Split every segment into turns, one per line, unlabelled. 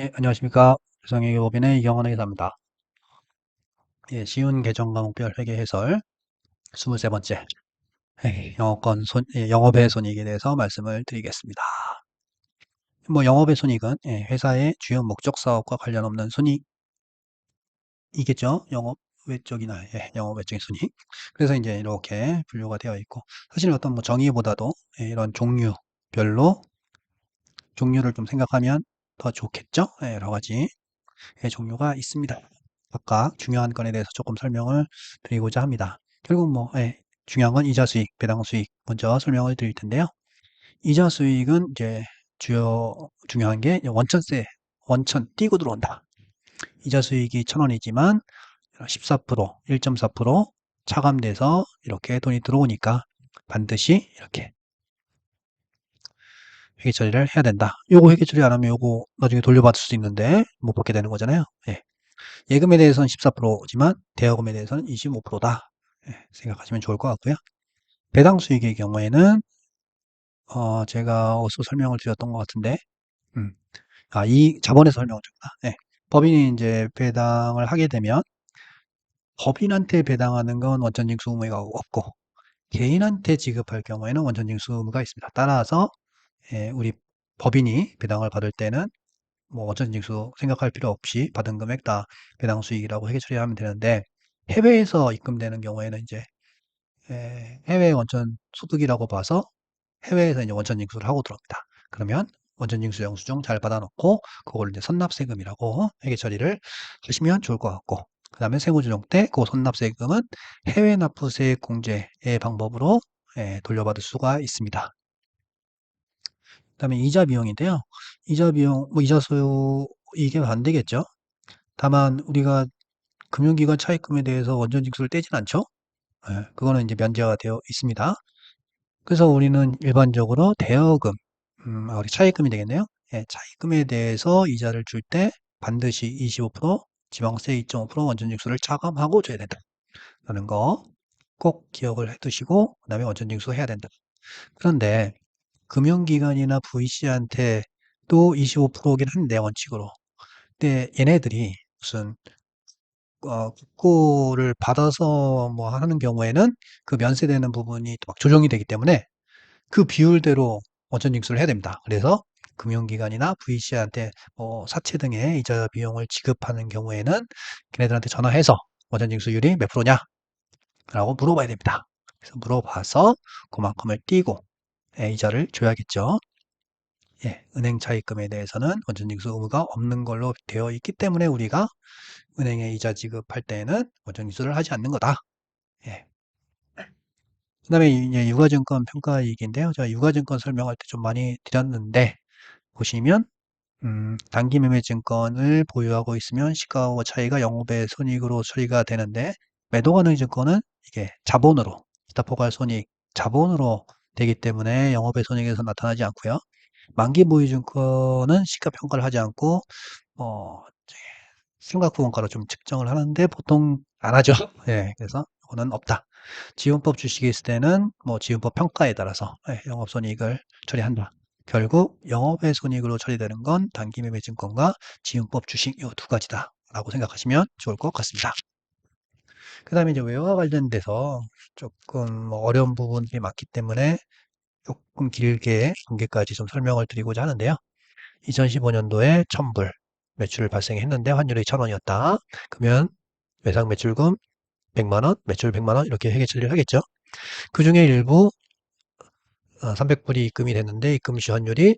예, 안녕하십니까. 세상의법인의 이경환 회사입니다. 예, 쉬운 계정 과목별 회계 해설 23번째 예, 영업권 손, 예, 영업의 손익에 대해서 말씀을 드리겠습니다. 뭐 영업의 손익은 예, 회사의 주요 목적 사업과 관련 없는 손익이겠죠. 영업 외적이나 예, 영업 외적인 손익. 그래서 이제 이렇게 분류가 되어 있고 사실 어떤 뭐 정의보다도 예, 이런 종류별로 종류를 좀 생각하면 더 좋겠죠. 예, 여러 가지 예, 종류가 있습니다. 각각 중요한 건에 대해서 조금 설명을 드리고자 합니다. 결국 뭐 예, 중요한 건 이자 수익, 배당 수익 먼저 설명을 드릴 텐데요. 이자 수익은 이제 주요 중요한 게 원천세, 원천 띄고 들어온다. 이자 수익이 천 원이지만 14%, 1.4% 차감돼서 이렇게 돈이 들어오니까 반드시 이렇게 회계 처리를 해야 된다. 요거 회계 처리 안 하면 요거 나중에 돌려받을 수 있는데 못 받게 되는 거잖아요. 예. 예금에 대해서는 14%지만 대여금에 대해서는 25%다. 예, 생각하시면 좋을 것 같고요. 배당 수익의 경우에는 어, 제가 어디서 설명을 드렸던 것 같은데 음. 아, 이 자본에서 설명을 줬구나. 예. 법인이 이제 배당을 하게 되면 법인한테 배당하는 건 원천징수 의무가 없고 개인한테 지급할 경우에는 원천징수 의무가 있습니다. 따라서 예, 우리 법인이 배당을 받을 때는 뭐 원천징수 생각할 필요 없이 받은 금액 다 배당 수익이라고 회계 처리하면 되는데 해외에서 입금되는 경우에는 이제 예, 해외 원천 소득이라고 봐서 해외에서 이제 원천 징수를 하고 들어옵니다. 그러면 원천 징수 영수증 잘 받아놓고 그걸 이제 선납세금이라고 회계 처리를 하시면 좋을 것 같고 그 다음에 세무조정 때 그 선납세금은 해외 납부세 공제의 방법으로 예, 돌려받을 수가 있습니다. 그 다음에 이자 비용인데요. 이자 비용, 뭐 이자 소요 이게 안 되겠죠. 다만 우리가 금융기관 차입금에 대해서 원전 징수를 떼진 않죠. 예, 그거는 이제 면제가 되어 있습니다. 그래서 우리는 일반적으로 대여금, 음, 아, 우리 차입금이 되겠네요. 예, 차입금에 대해서 이자를 줄 때 반드시 25% 지방세 2.5% 원천징수를 차감하고 줘야 된다. 라는 거 꼭 기억을 해 두시고 그 다음에 원천징수 해야 된다. 그런데 금융기관이나 VC한테 또 25%긴 한데 원칙으로. 근데 얘네들이 무슨 어, 국고를 받아서 뭐 하는 경우에는 그 면세되는 부분이 막 조정이 되기 때문에 그 비율대로 원천 징수를 해야 됩니다. 그래서 금융기관이나 VC한테 뭐 사채 등의 이자 비용을 지급하는 경우에는 걔네들한테 전화해서 원천 징수율이 몇 프로냐? 라고 물어봐야 됩니다. 그래서 물어봐서 그만큼을 띄고 예, 이자를 줘야겠죠. 예, 은행 차입금에 대해서는 원천 징수 의무가 없는 걸로 되어 있기 때문에 우리가 은행에 이자 지급할 때에는 원천징수를 하지 않는 거다. 예. 그 다음에 유가증권 평가이익인데요. 제가 유가증권 설명할 때 좀 많이 드렸는데 보시면 음, 단기 매매 증권을 보유하고 있으면 시가와 차이가 영업의 손익으로 처리가 되는데 매도 가능 증권은 이게 자본으로 기타 포괄 손익 자본으로 되기 때문에 영업의 손익에서 나타나지 않고요. 만기 보유 증권은 시가 평가를 하지 않고 어, 생각부 원가로 좀 측정을 하는데 보통 안 하죠. 예, 그래서 이거는 없다. 지원법 주식이 있을 때는 뭐 지원법 평가에 따라서 예, 영업손익을 처리한다. 결국 영업의 손익으로 처리되는 건 단기 매매증권과 지원법 주식 이 두 가지다. 라고 생각하시면 좋을 것 같습니다. 그 다음에 이제 외화 관련돼서 조금 뭐 어려운 부분이 많기 때문에 조금 길게 단계까지 좀 설명을 드리고자 하는데요. 2015년도에 1000불, 매출 발생했는데 환율이 1000원이었다. 그러면 외상 매출금 100만원, 매출 100만원 이렇게 회계 처리를 하겠죠. 그 중에 일부 300불이 어, 입금이 됐는데 입금 시 환율이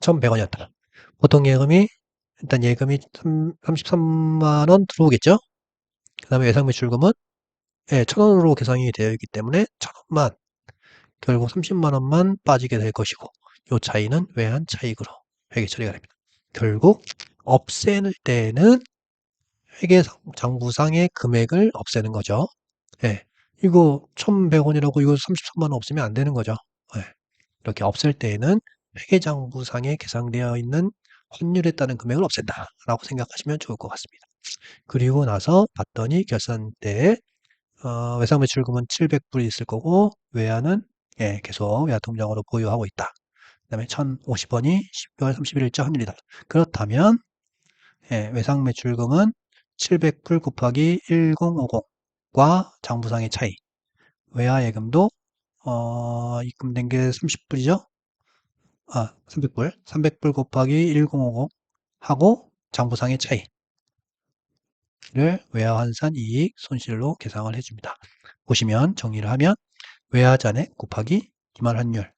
1100원이었다. 보통 예금이 일단 예금이 33만원 들어오겠죠. 그 다음에 외상 매출금은 예, 1000원으로 계산이 되어 있기 때문에 1000원만 결국 30만원만 빠지게 될 것이고 이 차이는 외환 차익으로 회계 처리가 됩니다. 결국 없애는 때는 회계 장부상의 금액을 없애는 거죠. 예. 이거 1100원이라고 이거 33만원 없으면 안 되는 거죠. 예. 이렇게 없앨 때에는 회계 장부상에 계상되어 있는 환율에 따른 금액을 없앤다 라고 생각하시면 좋을 것 같습니다. 그리고 나서 봤더니 결산 때 어, 외상 매출금은 700불이 있을 거고 외화는 예, 계속 외화 통장으로 보유하고 있다. 그 다음에 1,050원이 12월 31일자 환율이다. 그렇다면 예, 외상 매출금은 700불 곱하기 1050과 장부상의 차이. 외화 예금도 어, 입금된 게 30불이죠? 아, 300불. 300불 곱하기 1050 하고 장부상의 차이 를 외화 환산 이익 손실로 계상을 해줍니다. 보시면 정리를 하면 외화 잔액 곱하기 기말 환율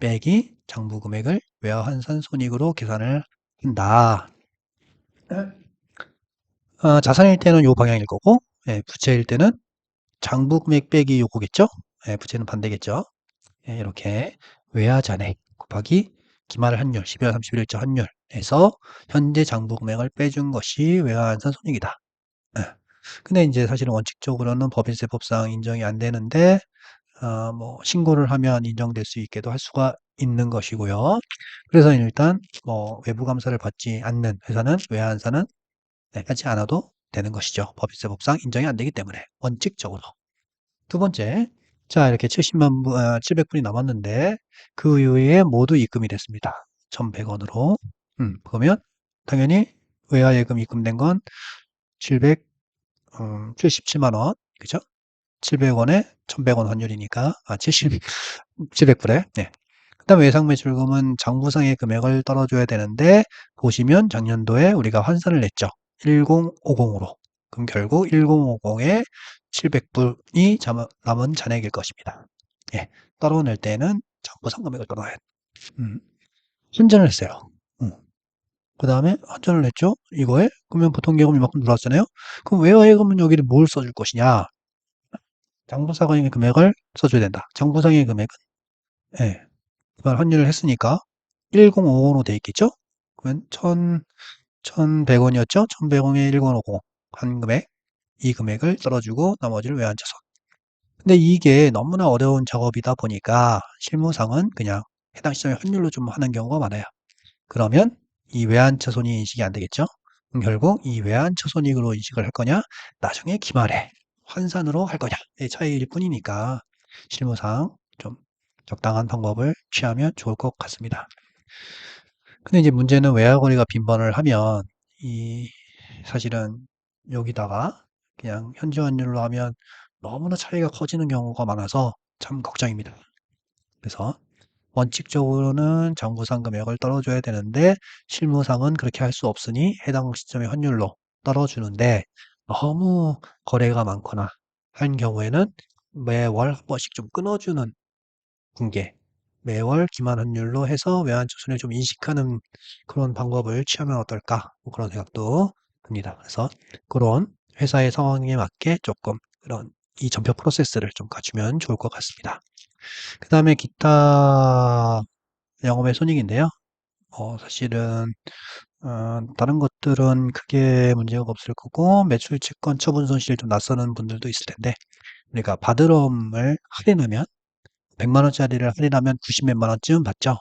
빼기 장부 금액을 외화 환산 손익으로 계산을 한다. 어, 자산일 때는 요 방향일 거고 예, 부채일 때는 장부 금액 빼기 요거겠죠? 예, 부채는 반대겠죠? 예, 이렇게 외화 잔액 곱하기 기말 환율 12월 31일자 환율에서 현재 장부 금액을 빼준 것이 외화 환산 손익이다. 예. 근데 이제 사실은 원칙적으로는 법인세법상 인정이 안 되는데 어, 뭐 신고를 하면 인정될 수 있게도 할 수가 있는 것이고요. 그래서 일단 뭐 외부 감사를 받지 않는 회사는 외환사는 네, 하지 않아도 되는 것이죠. 법인세법상 인정이 안 되기 때문에 원칙적으로. 두 번째, 자 이렇게 70만 분, 아, 700분이 남았는데 그 이후에 모두 입금이 됐습니다. 1,100원으로. 음, 그러면 당연히 외화 예금 입금된 건 700, 음, 77만 원, 그죠? 700원에 1,100원 환율이니까 아 70, 700불에. 네. 그다음 외상 매출금은 장부상의 금액을 떨어줘야 되는데 보시면 작년도에 우리가 환산을 냈죠. 1050으로. 그럼 결국 1050에 700불이 남은 잔액일 것입니다. 예, 떨어낼 때는 장부상 금액을 떨어야 돼. 음, 환전을 했어요. 음. 그 다음에 환전을 했죠. 이거에 그러면 보통 계금 이만큼 들어왔잖아요. 그럼 외화예금은 여기를 뭘 써줄 것이냐? 장부상의 금액을 써줘야 된다. 장부상의 금액은 예, 그걸 환율을 했으니까 1050으로 돼 있겠죠? 그러면 1000, 1100원이었죠? 1100원에 1050 한 금액 이 금액을 떨어주고 나머지를 외환차손 근데 이게 너무나 어려운 작업이다 보니까 실무상은 그냥 해당 시점에 환율로 좀 하는 경우가 많아요. 그러면 이 외환차손이 인식이 안 되겠죠? 결국 이 외환차손익으로 인식을 할 거냐 나중에 기말에 환산으로 할 거냐의 차이일 뿐이니까 실무상 좀 적당한 방법을 취하면 좋을 것 같습니다. 근데 이제 문제는 외화거래가 빈번을 하면 이 사실은 여기다가 그냥 현지 환율로 하면 너무나 차이가 커지는 경우가 많아서 참 걱정입니다. 그래서 원칙적으로는 장부상 금액을 떨어줘야 되는데 실무상은 그렇게 할 수 없으니 해당 시점의 환율로 떨어주는데 너무 거래가 많거나 한 경우에는 매월 한 번씩 좀 끊어주는 분계 매월 기만 환율로 해서 외환초순을 좀 인식하는 그런 방법을 취하면 어떨까 뭐 그런 생각도 듭니다. 그래서 그런 회사의 상황에 맞게 조금 그런 이 전표 프로세스를 좀 갖추면 좋을 것 같습니다. 그 다음에 기타 영업의 손익인데요. 어, 사실은 어, 다른 것들은 크게 문제가 없을 거고 매출 채권 처분 손실 좀 낯서는 분들도 있을 텐데 우리가 바드럼을 할인하면 100만 원짜리를 할인하면 90 몇만 원쯤 받죠.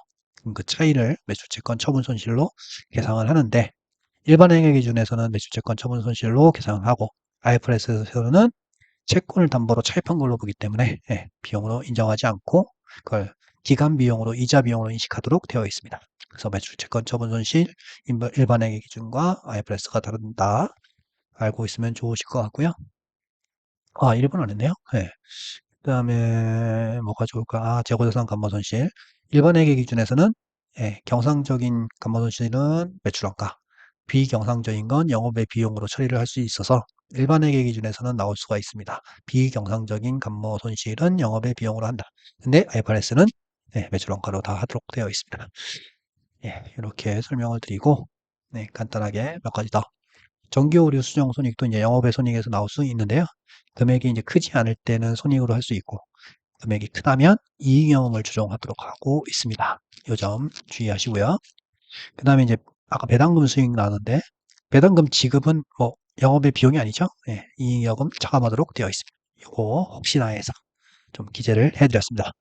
그 차이를 매출 채권 처분 손실로 계상을 하는데 일반 행위 기준에서는 매출 채권 처분 손실로 계상을 하고 IFRS에서는 채권을 담보로 차입한 걸로 보기 때문에 예, 비용으로 인정하지 않고 그걸 기간 비용으로 이자 비용으로 인식하도록 되어 있습니다. 그래서 매출 채권 처분 손실 일반 행위 기준과 IFRS가 다른다 알고 있으면 좋으실 것 같고요. 아, 1번 안 했네요. 네. 그 다음에 뭐가 좋을까? 아, 재고자산 감모 손실. 일반 회계 기준에서는 예, 경상적인 감모 손실은 매출원가, 비경상적인 건 영업의 비용으로 처리를 할 수 있어서 일반 회계 기준에서는 나올 수가 있습니다. 비경상적인 감모 손실은 영업의 비용으로 한다. 근데 IFRS는 예, 매출원가로 다 하도록 되어 있습니다. 예, 이렇게 설명을 드리고 네, 간단하게 몇 가지 더 정기 오류 수정 손익도 이제 영업의 손익에서 나올 수 있는데요. 금액이 이제 크지 않을 때는 손익으로 할 수 있고 금액이 크다면 이익 영업을 조정하도록 하고 있습니다. 이 점 주의하시고요. 그 다음에 이제 아까 배당금 수익 나왔는데 배당금 지급은 뭐 영업의 비용이 아니죠. 네, 이익 여금 차감하도록 되어 있습니다. 이거 혹시나 해서 좀 기재를 해드렸습니다.